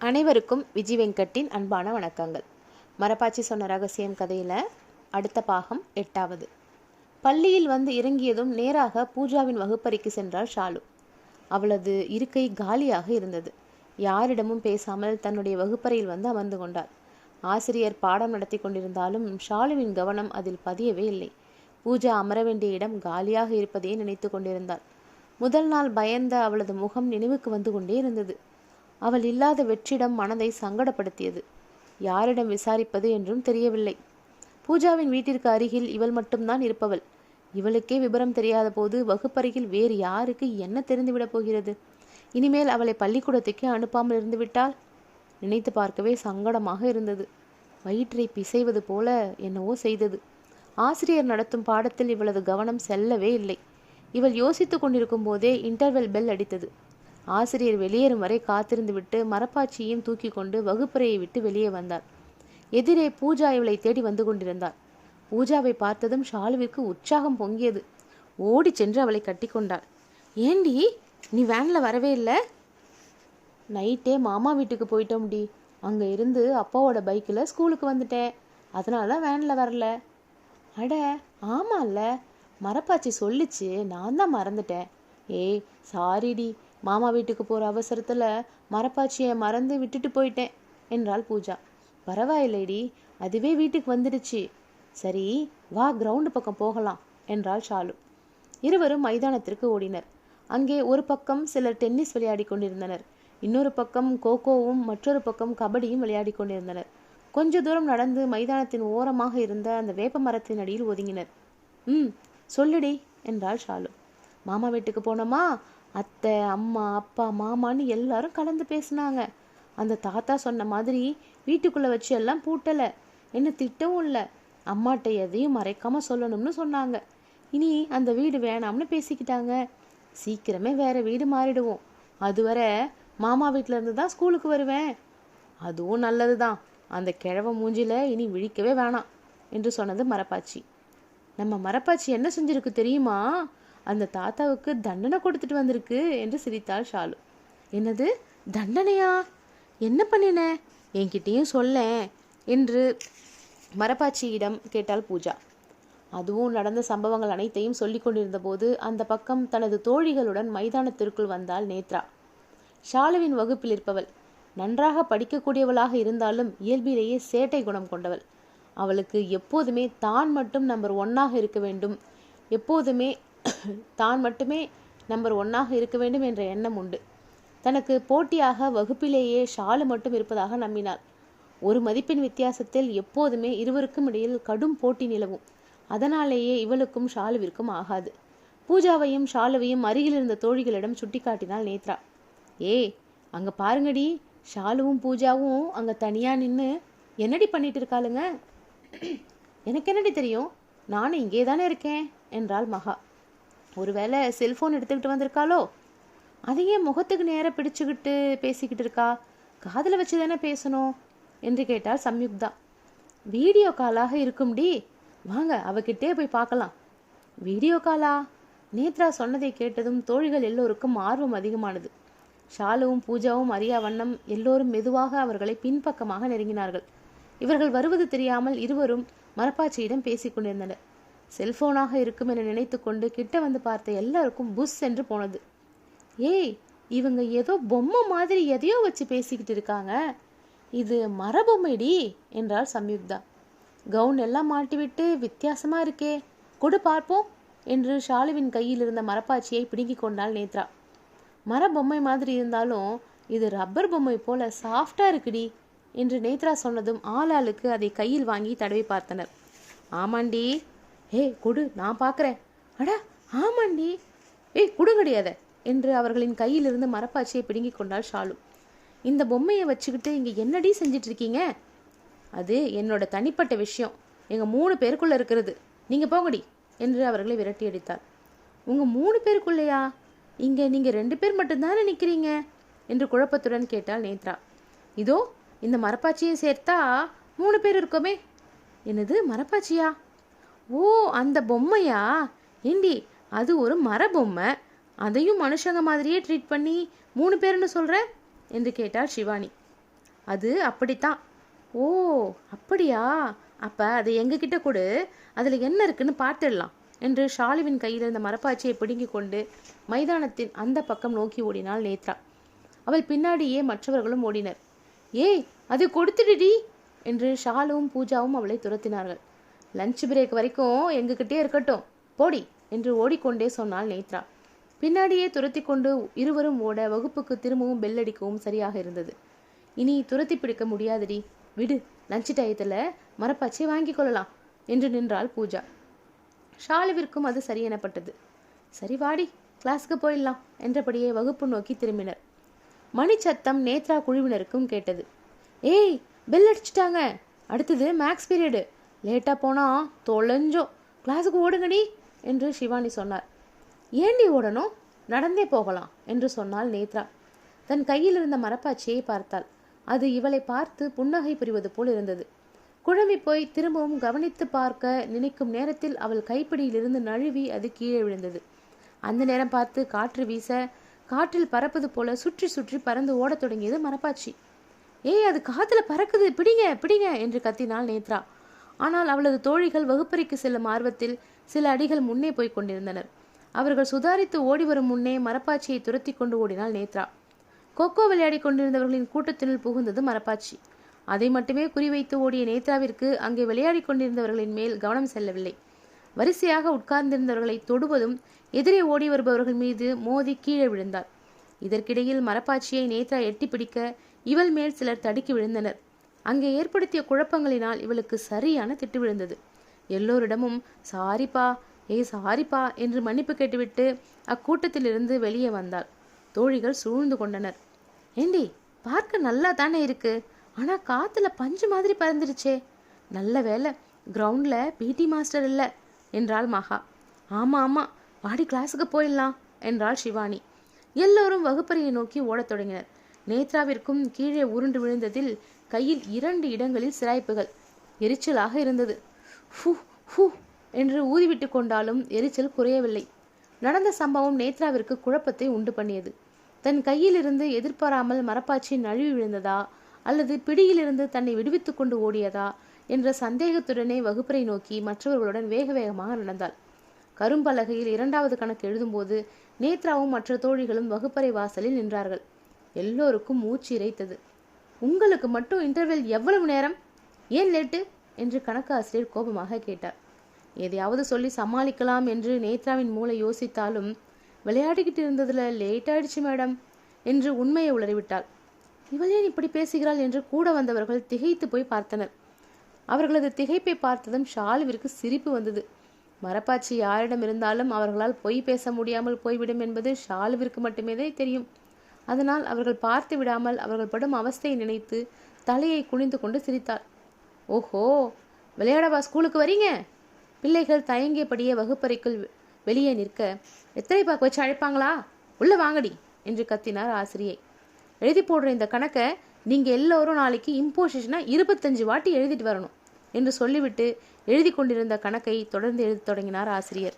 அனைவருக்கும் விஜய் வெங்கட்டின் அன்பான வணக்கங்கள். மரப்பாச்சி சொன்ன ரகசியம் கதையில் அடுத்த பாகம் எட்டாவது. பள்ளியில் வந்து இறங்கியதும் நேராக பூஜாவின் வகுப்பறைக்கு சென்றாள் ஷாலு. அவளது இருக்கை காலியாக இருந்தது. யாரிடமும் பேசாமல் தன்னுடைய வகுப்பறையில் வந்து அமர்ந்து கொண்டாள். ஆசிரியர் பாடம் நடத்தி கொண்டிருந்தாலும் ஷாலுவின் கவனம் அதில் பதியவே இல்லை. பூஜா அமர வேண்டிய இடம் காலியாக இருப்பதையே நினைத்து கொண்டிருந்தாள். முதல் நாள் பயந்த அவளது முகம் நினைவுக்கு வந்து கொண்டே இருந்தது. அவள் இல்லாத வெற்றிடம் மனதை சங்கடப்படுத்தியது. யாரிடம் விசாரிப்பது என்றும் தெரியவில்லை. பூஜாவின் வீட்டிற்கு அருகில் இவள் மட்டும்தான் இருப்பவள். இவளுக்கே விபரம் தெரியாத போது வகுப்பறையில் வேறு யாருக்கு என்ன தெரிந்துவிடப் போகிறது? இனிமேல் அவளை பள்ளிக்கூடத்துக்கு அனுப்பாமல் இருந்துவிட்டால் நினைத்து பார்க்கவே சங்கடமாக இருந்தது. வயிற்றை பிசைவது போல என்னவோ செய்தது. ஆசிரியர் நடத்தும் பாடத்தில் இவளது கவனம் செல்லவே இல்லை. இவள் யோசித்துக் கொண்டிருக்கும் போதே இன்டர்வெல் பெல் அடித்தது. ஆசிரியர் வெளியேறும் வரை காத்திருந்துவிட்டு மரப்பாச்சியையும் தூக்கி கொண்டு வகுப்பறையை விட்டு வெளியே வந்தார். எதிரே பூஜா இவளை தேடி வந்து கொண்டிருந்தார். பூஜாவை பார்த்ததும் ஷாலுவிற்கு உற்சாகம் பொங்கியது. ஓடி சென்று அவளை கட்டிக்கொண்டாள் ஏண்டி நீ வேனில் வரவே இல்லை? நைட்டே மாமா வீட்டுக்கு போயிட்டோம்டி. அங்கே இருந்து அப்பாவோட பைக்கில் ஸ்கூலுக்கு வந்துட்டேன். அதனால தான் வேனில் வரல. அட ஆமால்ல. மரப்பாச்சி சொல்லிச்சு. நான் தான் மறந்துட்டேன். ஏய் சாரிடி. மாமா வீட்டுக்கு போகிற அவசரத்தில் மரப்பாச்சியை மறந்து விட்டுட்டு போயிட்டேன் என்றாள் பூஜா. பரவாயில்லைடி அதுவே வீட்டுக்கு வந்துடுச்சு. சரி வா கிரவுண்டு பக்கம் போகலாம் என்றாள் ஷாலு. இருவரும் மைதானத்திற்கு ஓடினர். அங்கே ஒரு பக்கம் சிலர் டென்னிஸ் விளையாடி கொண்டிருந்தனர். இன்னொரு பக்கம் கோகோவும் மற்றொரு பக்கம் கபடியும் விளையாடி கொண்டிருந்தனர். கொஞ்ச தூரம் நடந்து மைதானத்தின் ஓரமாக இருந்த அந்த வேப்ப மரத்தின் அடியில் ஒதுங்கினர். ம் சொல்லுடி என்றாள் ஷாலு. மாமா வீட்டுக்கு போனோமா? அத்தை அம்மா அப்பா மாமான்னு எல்லாரும் கலந்து பேசினாங்க. அந்த தாத்தா சொன்ன மாதிரி வீட்டுக்குள்ளே வச்சு எல்லாம் பூட்டலை. என்ன திட்டவும் இல்லை. அம்மாட்ட எதையும் மறைக்காமல் சொல்லணும்னு சொன்னாங்க. இனி அந்த வீடு வேணாம்னு பேசிக்கிட்டாங்க. சீக்கிரமே வேற வீடு மாறிடுவோம். அதுவரை மாமா வீட்டில இருந்து தான் ஸ்கூலுக்கு வருவேன். அதுவும் நல்லது தான் அந்த கிழவ மூஞ்சில இனி விழிக்கவே வேணாம் என்று சொன்னது மரப்பாச்சி. நம்ம மரப்பாச்சி என்ன செஞ்சிருக்கு தெரியுமா? அந்த தாத்தாவுக்கு தண்டனை கொடுத்துட்டு வந்திருக்கு என்று சிரித்தாள் ஷாலு. என்னது? தண்டனையா? என்ன பண்ணின? என்கிட்டயும் சொல்லேன் என்று மரப்பாச்சியிடம் கேட்டாள் பூஜா. அதுவும் நடந்த சம்பவங்கள் அனைத்தையும் சொல்லிக் கொண்டிருந்த போது அந்த பக்கம் தனது தோழிகளுடன் மைதானத்திற்குள் வந்தாள் நேத்ரா. ஷாலுவின் வகுப்பில் இருப்பவள். நன்றாக படிக்கக்கூடியவளாக இருந்தாலும் இயல்பிலேயே சேட்டை குணம் கொண்டவள். அவளுக்கு எப்போதுமே தான் மட்டும் நம்பர் ஒன்னாக இருக்க வேண்டும். எப்போதுமே தான் மட்டுமே நம்பர் ஒன்னாக இருக்க வேண்டும் என்ற எண்ணம் உண்டு. தனக்கு போட்டியாக வகுப்பிலேயே ஷாலு மட்டும் இருப்பதாக நம்பினாள். ஒரு மதிப்பெண் வித்தியாசத்தில் எப்போதுமே இருவருக்கும் இடையில் கடும் போட்டி நிலவும். அதனாலேயே இவளுக்கும் ஷாலுவிற்கும் ஆகாது. பூஜாவையும் ஷாலுவையும் அருகில் இருந்த தோழிகளிடம் சுட்டிக்காட்டினாள் நேத்ரா. ஏ அங்க பாருங்கடி. ஷாலுவும் பூஜாவும் அங்க தனியா நின்று என்னடி பண்ணிட்டு இருக்காளுங்க? எனக்கு என்னடி தெரியும்? நானும் இங்கே தானே இருக்கேன் என்றாள் மகா. ஒருவேளை செல்ஃபோன் எடுத்துக்கிட்டு வந்திருக்காளோ? அதையே முகத்துக்கு நேராக பிடிச்சுக்கிட்டு பேசிக்கிட்டு இருக்கா? காதில் வச்சு தானே பேசணும்? என்று கேட்டால் சம்யுக்தா. வீடியோ காலாக இருக்கும்டி வாங்க அவகிட்டே போய் பார்க்கலாம். வீடியோ காலா? நேத்ரா சொன்னதை கேட்டதும் தோழிகள் எல்லோருக்கும் ஆர்வம் அதிகமானது. ஷாலுவும் பூஜாவும் அறியா வண்ணம் எல்லோரும் மெதுவாக அவர்களை பின்பக்கமாக நெருங்கினார்கள். இவர்கள் வருவது தெரியாமல் இருவரும் மரப்பாச்சியிடம் பேசிக் கொண்டிருந்தனர். செல்போனாக இருக்கும் என நினைத்து கொண்டு கிட்ட வந்து பார்த்த எல்லாருக்கும் புஷ் என்று போனது. ஏய் இவங்க ஏதோ பொம்மை மாதிரி எதையோ வச்சு பேசிக்கிட்டு இருக்காங்க. இது மரபொம்மைடி என்றாள் சம்யுக்தா. கவுன் எல்லாம் மாட்டிவிட்டு வித்தியாசமா இருக்கே. கொடு பார்ப்போம் என்று ஷாலுவின் கையில் இருந்த மரப்பாச்சியை பிடுங்கிக் கொண்டாள் நேத்ரா. மர பொம்மை மாதிரி இருந்தாலும் இது ரப்பர் பொம்மை போல சாஃப்டா இருக்குடி என்று நேத்ரா சொன்னதும் ஆளாளுக்கு அதை கையில் வாங்கி தடவி பார்த்தனர். ஆமாண்டி ஏய் கொடு நான் பார்க்குறேன் அடா ஆமாண்டி. ஏய் கொடுங்கடியாத என்று அவர்களின் கையிலிருந்து மரப்பாச்சியை பிடுங்கிக் கொண்டாள் ஷாலு. இந்த பொம்மையை வச்சுக்கிட்டு இங்கே என்னடி செஞ்சிட்டு இருக்கீங்க அது என்னோட தனிப்பட்ட விஷயம். எங்கள் மூணு பேருக்குள்ளே இருக்கிறது. நீங்கள் போங்கடி என்று அவர்களை விரட்டி அடித்தார் உங்கள் மூணு பேருக்குள்ளையா? இங்கே நீங்கள் ரெண்டு பேர் மட்டும்தானே நிற்கிறீங்க என்று குழப்பத்துடன் கேட்டாள் நேத்ரா. இதோ இந்த மரப்பாச்சியை சேர்த்தா மூணு பேர் இருக்கோமே. என்னது மரப்பாச்சியா? ஓ அந்த பொம்மையா? ஏண்டி அது ஒரு மர பொம்மை. அதையும் மனுஷங்க மாதிரியே ட்ரீட் பண்ணி மூணு பேர்னு சொல்கிற என்று கேட்டாள் சிவானி. அது அப்படித்தான். ஓ அப்படியா? அப்போ அதை எங்ககிட்ட கொடு. அதில் என்ன இருக்குன்னு பார்த்துடலாம் என்று ஷாலுவின் கையில் இருந்த மரப்பாச்சியை பிடுங்கி கொண்டு மைதானத்தின் அந்த பக்கம் நோக்கி ஓடினாள் நேத்ரா. அவள் பின்னாடியே மற்றவர்களும் ஓடினர். ஏய் அது கொடுத்துடுடி என்று ஷாலுவும் பூஜாவும் அவளை துரத்தினார்கள். லஞ்ச் பிரேக் வரைக்கும் எங்ககிட்டே இருக்கட்டும். போடி என்று ஓடிக்கொண்டே சொன்னாள் நேத்ரா. பின்னாடியே துரத்தி கொண்டு இருவரும் ஓட வகுப்புக்கு திரும்பவும் பெல் அடிக்கவும் சரியாக இருந்தது. இனி துரத்தி பிடிக்க முடியாதடி. விடு லஞ்ச் டயத்தில் மரப்பாச்சை வாங்கிக் கொள்ளலாம் என்று நின்றாள் பூஜா. ஷாலுவிற்கும் அது சரி எனப்பட்டது. சரி வாடி கிளாஸுக்கு போயிடலாம் என்றபடியே வகுப்பு நோக்கி திரும்பினர். மணிச்சத்தம் நேத்ரா குழுவினருக்கும் கேட்டது. ஏய் பெல் அடிச்சிட்டாங்க. அடுத்தது மேக்ஸ் பீரியடு லேட்டாக போனால் தொலைஞ்சோம். கிளாஸுக்கு ஓடுங்கடி என்று சிவானி சொன்னார். ஏண்டி ஓடணும்? நடந்தே போகலாம் என்று சொன்னாள் நேத்ரா. தன் கையில் இருந்த மரப்பாச்சியை பார்த்தாள். அது இவளை பார்த்து புன்னகை புரிவது போல் இருந்தது. குழம்பி போய் திரும்பவும் கவனித்து பார்க்க நினைக்கும் நேரத்தில் அவள் கைப்பிடியிலிருந்து நழுவி அது கீழே விழுந்தது. அந்த நேரம் பார்த்து காற்று வீச காற்றில் பறப்பது போல சுற்றி சுற்றி பறந்து ஓடத் தொடங்கியது மரப்பாச்சி. ஏய் அது காத்துல பறக்குது. பிடிங்க பிடிங்க என்று கத்தினாள் நேத்ரா. ஆனால் அவளது தோழிகள் வகுப்பறைக்கு செல்லும் ஆர்வத்தில் சில அடிகள் முன்னே போய்க் கொண்டிருந்தனர். அவர்கள் சுதாரித்து ஓடி வரும் முன்னே மரப்பாச்சியை துரத்தி கொண்டு ஓடினாள் நேத்ரா. கொக்கோ விளையாடி கொண்டிருந்தவர்களின் கூட்டத்தினுள் புகுந்தது மரப்பாச்சி. அதை மட்டுமே குறிவைத்து ஓடிய நேத்ராவிற்கு அங்கே விளையாடி கொண்டிருந்தவர்களின் மேல் கவனம் செல்லவில்லை. வரிசையாக உட்கார்ந்திருந்தவர்களை தொடுவதும் எதிரே ஓடி வருபவர்கள் மீது மோதி கீழே விழுந்தார். இதற்கிடையில் மரப்பாச்சியை நேத்ரா எட்டி பிடிக்க இவள் மேல் சிலர் தடுக்கி விழுந்தனர். அங்கே ஏற்படுத்திய குழப்பங்களினால் இவளுக்கு சரியான திட்டு விழுந்தது. எல்லோரிடமும் சாரிப்பா ஏய் சாரிப்பா என்று மன்னிப்பு கேட்டுவிட்டு அக்கூட்டத்திலிருந்து வெளியே வந்தாள். தோழிகள் சூழ்ந்து கொண்டனர். ஏண்டி பார்க்க நல்லா தானே இருக்கு. ஆனால் காத்துல பஞ்சு மாதிரி பறந்துருச்சே. நல்ல வேலை கிரவுண்டில் பிடி மாஸ்டர் இல்லை என்றாள் மகா. ஆமாம் ஆமாம் வாடி கிளாஸுக்கு போயிடலாம் என்றாள் சிவானி எல்லோரும் வகுப்பறையை நோக்கி ஓடத் தொடங்கினர். நேத்ராவிற்கும் கீழே உருண்டு விழுந்ததில் கையில் இரண்டு இடங்களில் சிராய்ப்புகள். எரிச்சலாக இருந்தது. ஹூ ஹூ என்று ஊதிவிட்டு கொண்டாலும் எரிச்சல் குறையவில்லை. நடந்த சம்பவம் நேத்ராவிற்கு குழப்பத்தை உண்டு பண்ணியது. தன் கையிலிருந்து எதிர்பாராமல் மரப்பாச்சி நழுவி விழுந்ததா அல்லது பிடியிலிருந்து தன்னை விடுவித்துக் கொண்டு ஓடியதா என்ற சந்தேகத்துடனே வகுப்பறை நோக்கி மற்றவர்களுடன் வேக வேகமாக நடந்தாள். கரும்பலகையில் இரண்டாவது கணக்கு எழுதும்போது நேத்ராவும் மற்ற தோழிகளும் வகுப்பறை வாசலில் நின்றார்கள். எல்லோருக்கும் மூச்சு இறைத்தது. உங்களுக்கு மட்டும் இன்டர்வெல் எவ்வளவு நேரம்? ஏன் லேட்டு என்று கணக்கு ஆசிரியர் கோபமாக கேட்டார். எதையாவது சொல்லி சமாளிக்கலாம் என்று நேத்ராவின் மூளை யோசித்தாலும் விளையாடிக்கிட்டு இருந்ததில் லேட் ஆயிடுச்சு மேடம் என்று உண்மையை உளறிவிட்டாள். இவள் ஏன் இப்படி பேசுகிறாள் என்று கூட வந்தவர்கள் திகைத்து போய் பார்த்தனர். அவர்களது திகைப்பை பார்த்ததும் ஷாலுவிற்கு சிரிப்பு வந்தது. மரப்பாச்சி யாரிடம் இருந்தாலும் அவர்களால் பொய் பேச முடியாமல் போய்விடும் என்பது ஷாலுவிற்கு மட்டுமே தெரியும். அதனால் அவர்கள் பார்த்து விடாமல் அவர்கள் படும் அவஸ்தையை நினைத்து தலையை குனிந்து கொண்டு சிரித்தாள். ஓஹோ விளையாடவா ஸ்கூலுக்கு வரீங்க? பிள்ளைகள் தயங்கியபடியே வகுப்பறைக்குள் வெளியே நிற்க எத்தனை பாக்கு வச்சு அழைப்பாங்களா? உள்ள வாங்கடி என்று கத்தினார் ஆசிரியை. எழுதி போடுற இந்த கணக்கை நீங்கள் எல்லோரும் நாளைக்கு இம்போசிஷனாக இருபத்தஞ்சு வாட்டி எழுதிட்டு வரணும் என்று சொல்லிவிட்டு எழுதி கொண்டிருந்த கணக்கை தொடர்ந்து எழுதி தொடங்கினார் ஆசிரியர்.